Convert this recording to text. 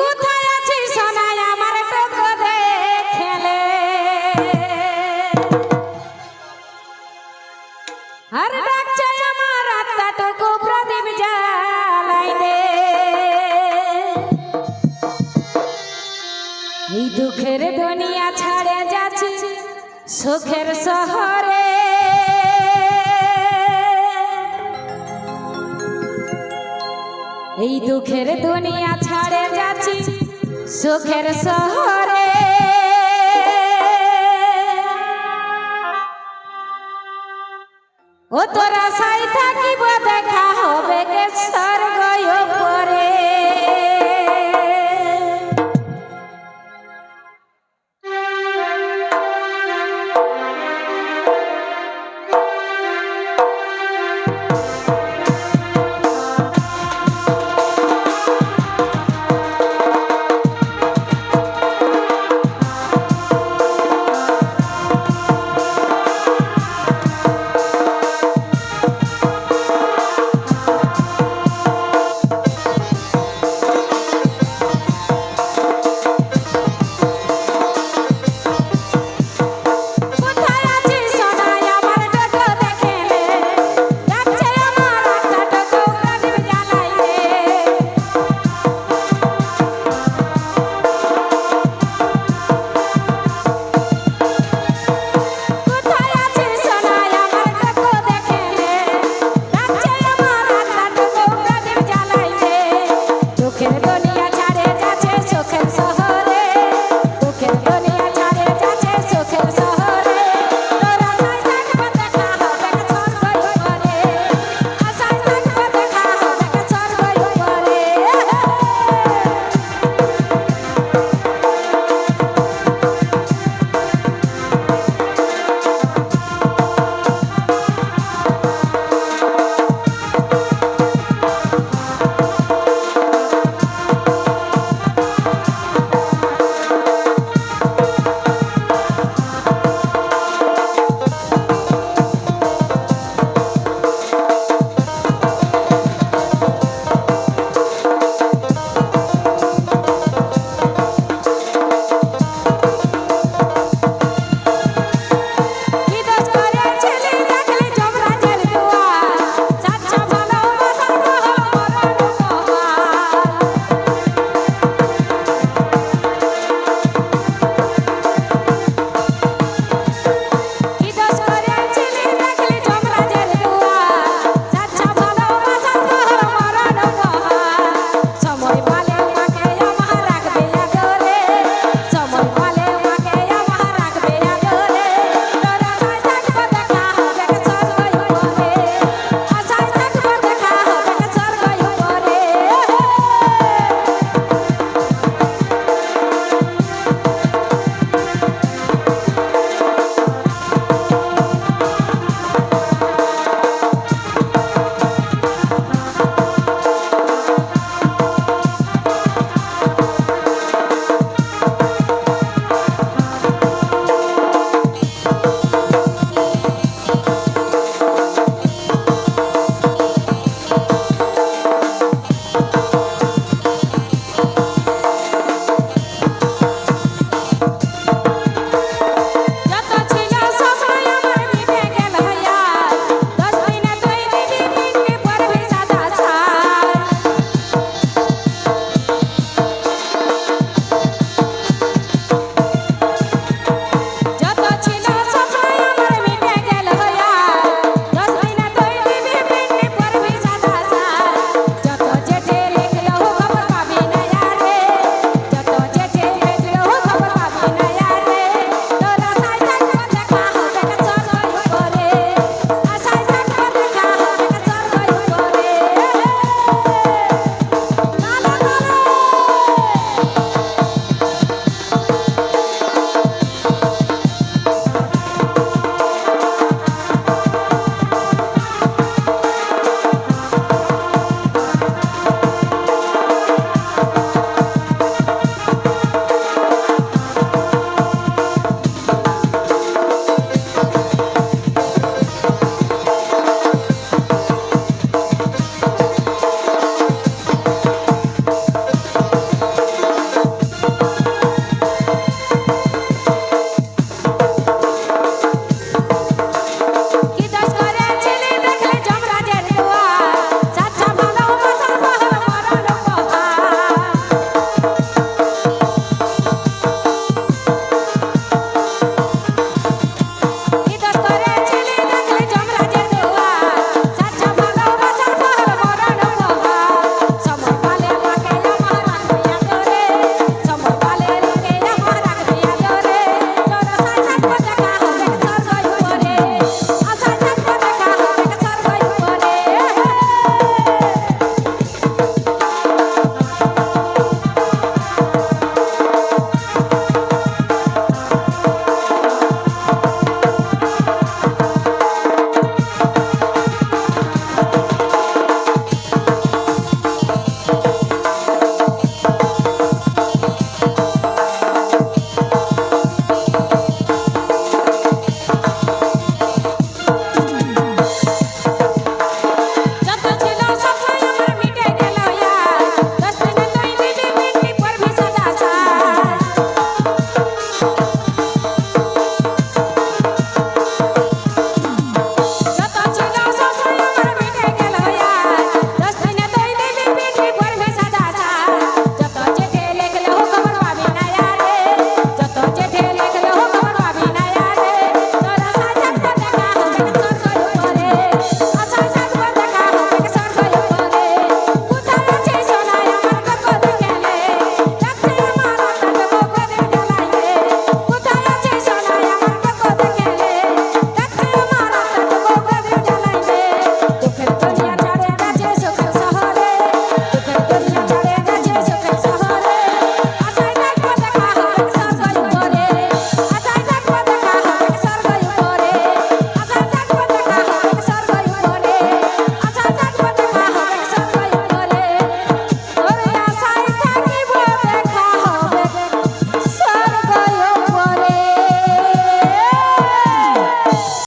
কোথায় আছিস সোনাই আমার টোকো দেখেলে? আর ডাকছে আমার আত্মা টোকো প্রদীপ জ্বালাই দে এই দুঃখের দুনিয়া ছাড়ে যাচ্ছি, সুখের শহরে এই দুঃখের দুনিয়া ছাড়ে যাচ্ছি সুখের শহরে। ও তোরা সাই থাকিব